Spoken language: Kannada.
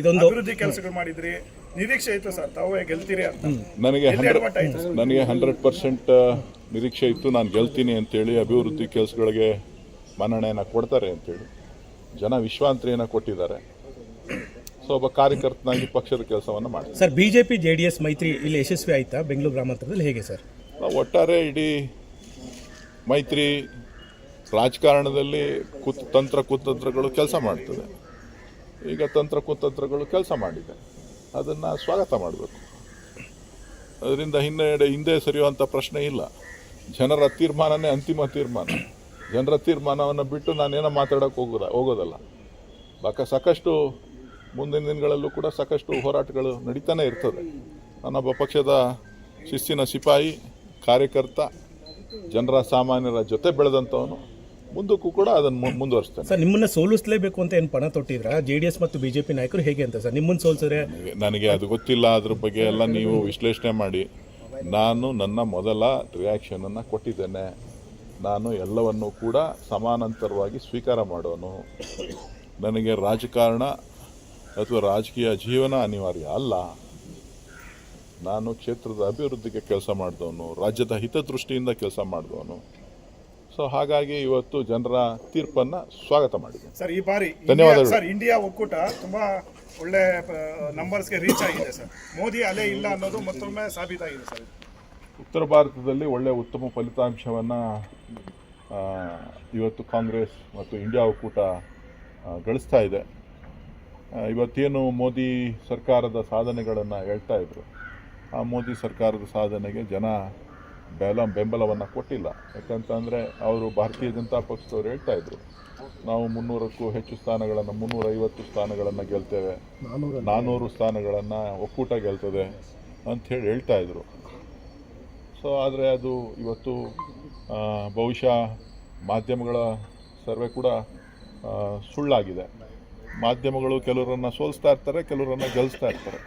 ಇದೊಂದು ಅಭಿವೃದ್ಧಿ ಕೆಲಸಗಳು ಮಾಡಿದ್ರಿ. ನಿರೀಕ್ಷೆ ಇತ್ತು ಸರ್ ತಾವೇ ಗೆಲ್ತೀರಿ ಅಂತ. ನನಗೆ? ನನಗೆ ಹಂಡ್ರೆಡ್ ಪರ್ಸೆಂಟ್ ನಿರೀಕ್ಷೆ ಇತ್ತು. ನಾನು ಗೆಲ್ತೀನಿ ಅಂತೇಳಿ ಅಭಿವೃದ್ಧಿ ಕೆಲಸಗಳಿಗೆ ಮನ್ನಣೆಯನ್ನು ಕೊಡ್ತಾರೆ ಅಂತೇಳಿ ಜನ ವಿಶ್ವಾಂತರಿಯನ್ನು ಕೊಟ್ಟಿದ್ದಾರೆ. ಸೊ ಒಬ್ಬ ಕಾರ್ಯಕರ್ತನಾಗಿ ಪಕ್ಷದ ಕೆಲಸವನ್ನು ಮಾಡಿ sir BJP J D S ಮೈತ್ರಿ ಇಲ್ಲಿ ಯಶಸ್ವಿ ಆಯ್ತಾ? ಬೆಂಗಳೂರು ಗ್ರಾಮಾಂತರದಲ್ಲಿ ಹೇಗೆ ಸರ್? ಒಟ್ಟಾರೆ ಇಡೀ ಮೈತ್ರಿ ರಾಜಕಾರಣದಲ್ಲಿ ಕುತ್ ತಂತ್ರ ಕುತಂತ್ರಗಳು ಕೆಲಸ ಮಾಡ್ತದೆ. ಈಗ ತಂತ್ರ ಕುತಂತ್ರಗಳು ಕೆಲಸ ಮಾಡಿದೆ. ಅದನ್ನು ಸ್ವಾಗತ ಮಾಡಬೇಕು. ಅದರಿಂದ ಹಿನ್ನೆಡೆ ಹಿಂದೆ ಸರಿಯುವಂಥ ಪ್ರಶ್ನೆ ಇಲ್ಲ. ಜನರ ತೀರ್ಮಾನನೇ ಅಂತಿಮ ತೀರ್ಮಾನ. ಜನರ ತೀರ್ಮಾನವನ್ನು ಬಿಟ್ಟು ನಾನೇನೋ ಮಾತಾಡೋಕೆ ಹೋಗೋದ, ಹೋಗೋದಲ್ಲ. ಬಾಕ ಸಾಕಷ್ಟು ಮುಂದಿನ ದಿನಗಳಲ್ಲೂ ಕೂಡ ಸಾಕಷ್ಟು ಹೋರಾಟಗಳು ನಡೀತಾನೆ ಇರ್ತದೆ. ನಾನೊಬ್ಬ ಪಕ್ಷದ ಶಿಸ್ತಿನ ಸಿಪಾಯಿ, ಕಾರ್ಯಕರ್ತ, ಜನರ ಸಾಮಾನ್ಯರ ಜೊತೆ ಬೆಳೆದಂಥವನು. ಮುಂದಕ್ಕೂ ಕೂಡ ಅದನ್ನು ಮುಂದುವರಿಸ್ತೇನೆ. ಸರ್ ನಿಮ್ಮನ್ನ ಸೋಲಿಸಲೇಬೇಕು ಅಂತ ಏನು ಪಣ ತೊಟ್ಟಿದ್ರ? ಜೆ ಡಿ ಎಸ್ ಮತ್ತು ಬಿಜೆಪಿ ನಾಯಕರು ಹೇಗೆ ಅಂತ ಸರ್? ನಿಮ್ಮನ್ನ ಸೋಲ್ಸಿದ್ರೆ ನನಗೆ ಅದು ಗೊತ್ತಿಲ್ಲ ಅದ್ರ ಬಗ್ಗೆ ಎಲ್ಲ ನೀವು ವಿಶ್ಲೇಷಣೆ ಮಾಡಿ. ನಾನು ನನ್ನ ಮೊದಲ ರಿಯಾಕ್ಷನನ್ನು ಕೊಟ್ಟಿದ್ದೇನೆ. ನಾನು ಎಲ್ಲವನ್ನೂ ಕೂಡ ಸಮಾನಾಂತರವಾಗಿ ಸ್ವೀಕಾರ ಮಾಡೋನು. ನನಗೆ ರಾಜಕಾರಣ ಅಥವಾ ರಾಜಕೀಯ ಜೀವನ ಅನಿವಾರ್ಯ ಅಲ್ಲ. ನಾನು ಕ್ಷೇತ್ರದ ಅಭಿವೃದ್ಧಿಗೆ ಕೆಲಸ ಮಾಡಿದವನು ರಾಜ್ಯದ ಹಿತದೃಷ್ಟಿಯಿಂದ ಕೆಲಸ ಮಾಡಿದವನು. ಸೊ ಹಾಗಾಗಿ ಇವತ್ತು ಜನರ ತೀರ್ಪನ್ನ ಸ್ವಾಗತ ಮಾಡಿದೆ ಸರ್ ಈ ಬಾರಿ ಧನ್ಯವಾದಗಳು. ಸರ್ ಇಂಡಿಯಾ ಒಕ್ಕೂಟ ತುಂಬಾ ಒಳ್ಳೆ ನಂಬರ್ಸ್ಗೆ ರೀಚ್ ಆಗಿದೆ ಸರ್. ಮೋದಿ ಅಲೆ ಇಲ್ಲ ಅನ್ನೋದು ಮತ್ತೊಮ್ಮೆ ಸಾಬೀತಾಗಿದೆ ಸರ್. ಉತ್ತರ ಭಾರತದಲ್ಲಿ ಒಳ್ಳೆ ಉತ್ತಮ ಫಲಿತಾಂಶವನ್ನ ಇವತ್ತು ಕಾಂಗ್ರೆಸ್ ಮತ್ತು ಇಂಡಿಯಾ ಒಕ್ಕೂಟ ಗಳಿಸ್ತಾ ಇದೆ. ಇವತ್ತೇನು ಮೋದಿ ಸರ್ಕಾರದ ಸಾಧನೆಗಳನ್ನು ಹೇಳ್ತಾ ಇದ್ರು? ಆ ಮೋದಿ ಸರ್ಕಾರದ ಸಾಧನೆಗೆ ಜನ ಬೆಲ ಬೆಂಬಲವನ್ನು ಕೊಟ್ಟಿಲ್ಲ. ಯಾಕಂತಂದರೆ ಅವರು ಭಾರತೀಯ ಜನತಾ ಪಕ್ಷದವ್ರು ಹೇಳ್ತಾ ಇದ್ರು ನಾವು ಮುನ್ನೂರಕ್ಕೂ ಹೆಚ್ಚು ಸ್ಥಾನಗಳನ್ನು ಮುನ್ನೂರೈವತ್ತು ಸ್ಥಾನಗಳನ್ನು ಗೆಲ್ತೇವೆ. ನಾನ್ನೂರು ಸ್ಥಾನಗಳನ್ನು ಒಕ್ಕೂಟ ಗೆಲ್ತದೆ ಅಂಥೇಳಿ ಹೇಳ್ತಾ ಇದ್ರು. ಸೊ ಆದರೆ ಅದು ಇವತ್ತು ಬಹುಶಃ ಮಾಧ್ಯಮಗಳ ಸರ್ವೆ ಕೂಡ ಸುಳ್ಳಾಗಿದೆ. ಮಾಧ್ಯಮಗಳು ಕೆಲವರನ್ನು ಸೋಲಿಸ್ತಾ ಇರ್ತಾರೆ ಕೆಲವರನ್ನು ಗೆಲ್ಲಿಸ್ತಾ ಇರ್ತಾರೆ.